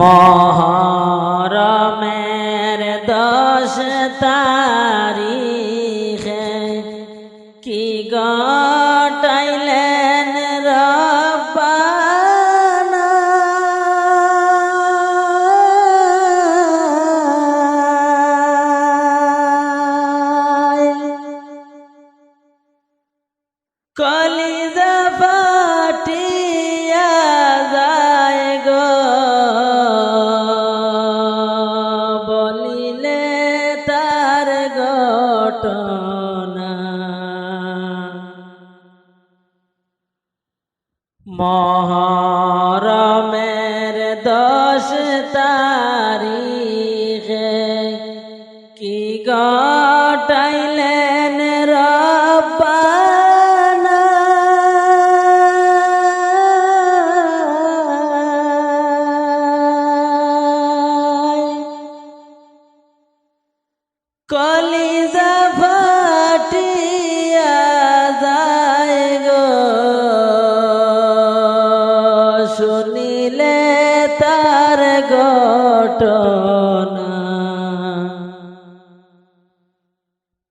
মহরমের দশ তারিখে কি গটাইলেন রব্বানা? কল মহারা ঘটনা।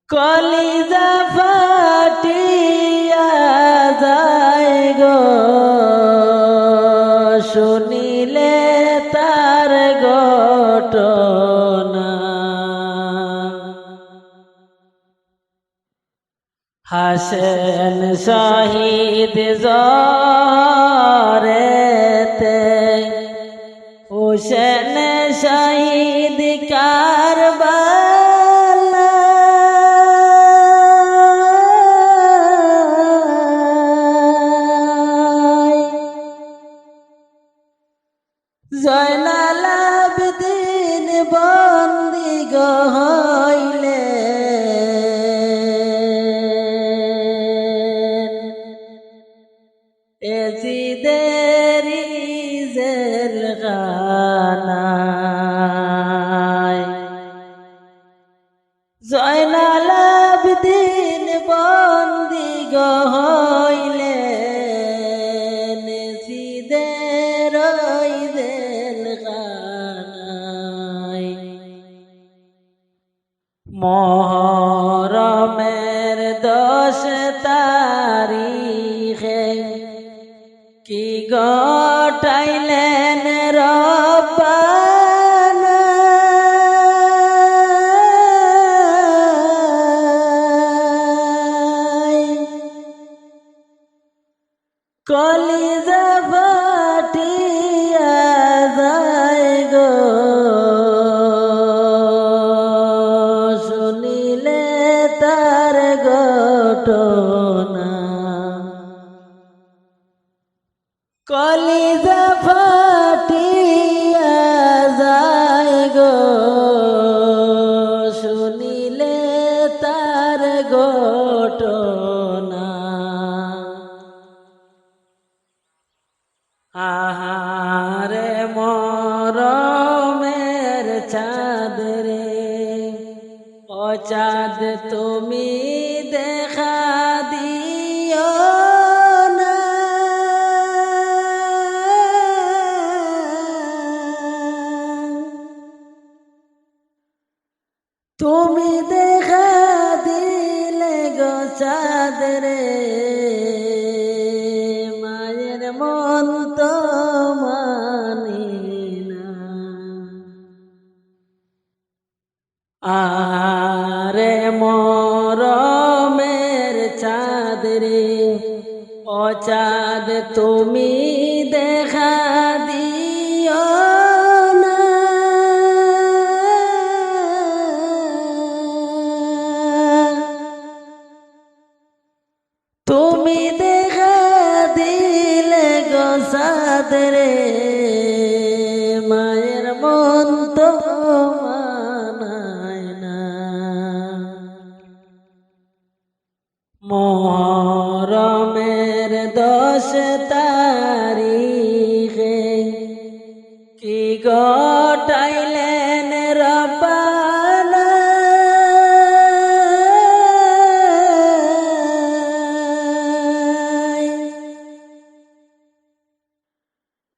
কলিজা যায় গো। শুনিলে তার ঘটনা। হাসেন শহীদ জরেতে হুসেন শহীদ কারবালা। জয়লালাবদিন বা জয়নালাভ দিন বন্দি গহইলে সিদের দেন গানাই মহরমের দশ তারিখে কি গা যাব তুমি দেখা দি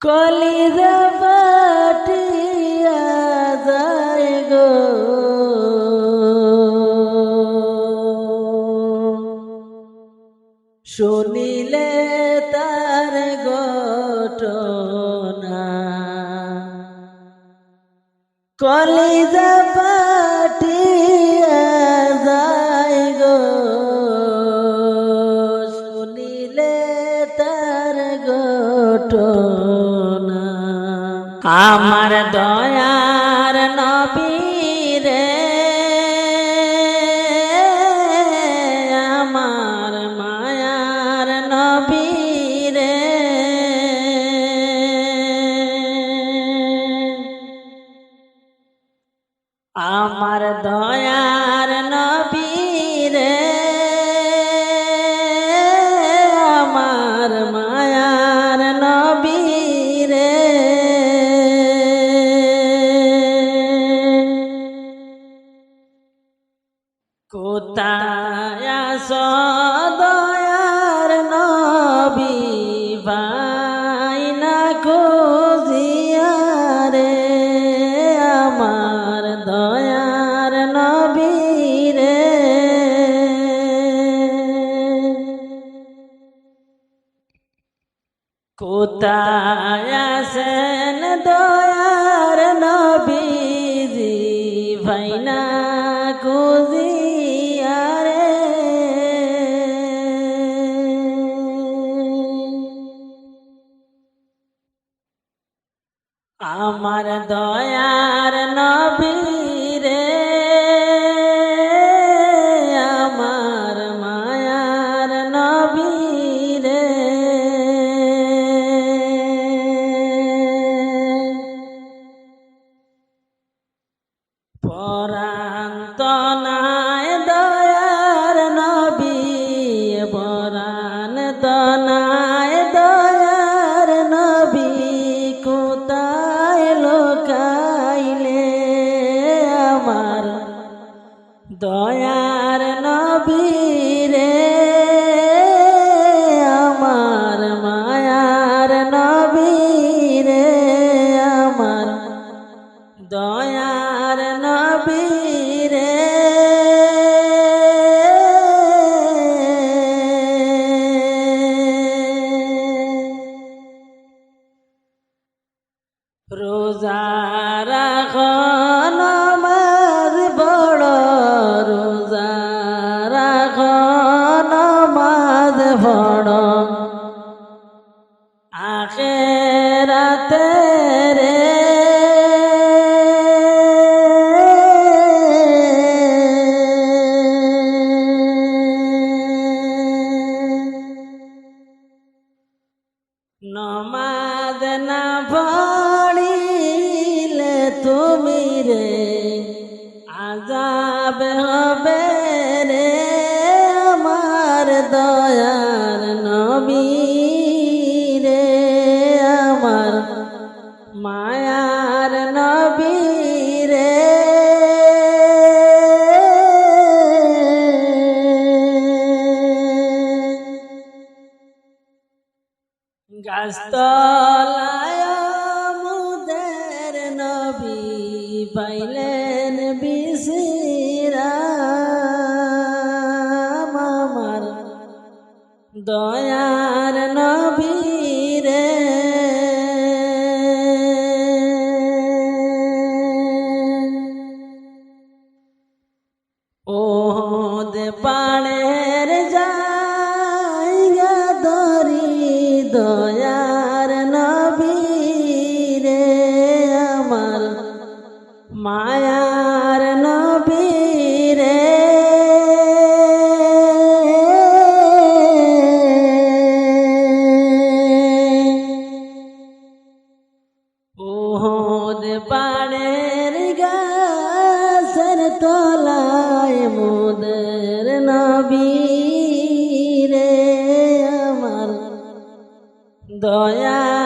কলিজা পাটিয়া যায় শুনিলে তার ঘটনা। কলিজা আমার দয়ার আছেন দয়ার নবীজি ভাইনা কুজিয়ারে আমার দয়ার দয়ার নমাজ না পড়িলে তুমি রে আজাব হবে রে আমার দয়ার নবী রে আমার মায়ার নবী গাছতলায় মুদের নবী পাইলেন বিশিরাম আমার দয়ার নবী রে। ওদ পাড়ের জায়গা ধরি দয়ার ওহদ পাড়ের গাছের তলায় মোদের নবী রে আমার দয়ার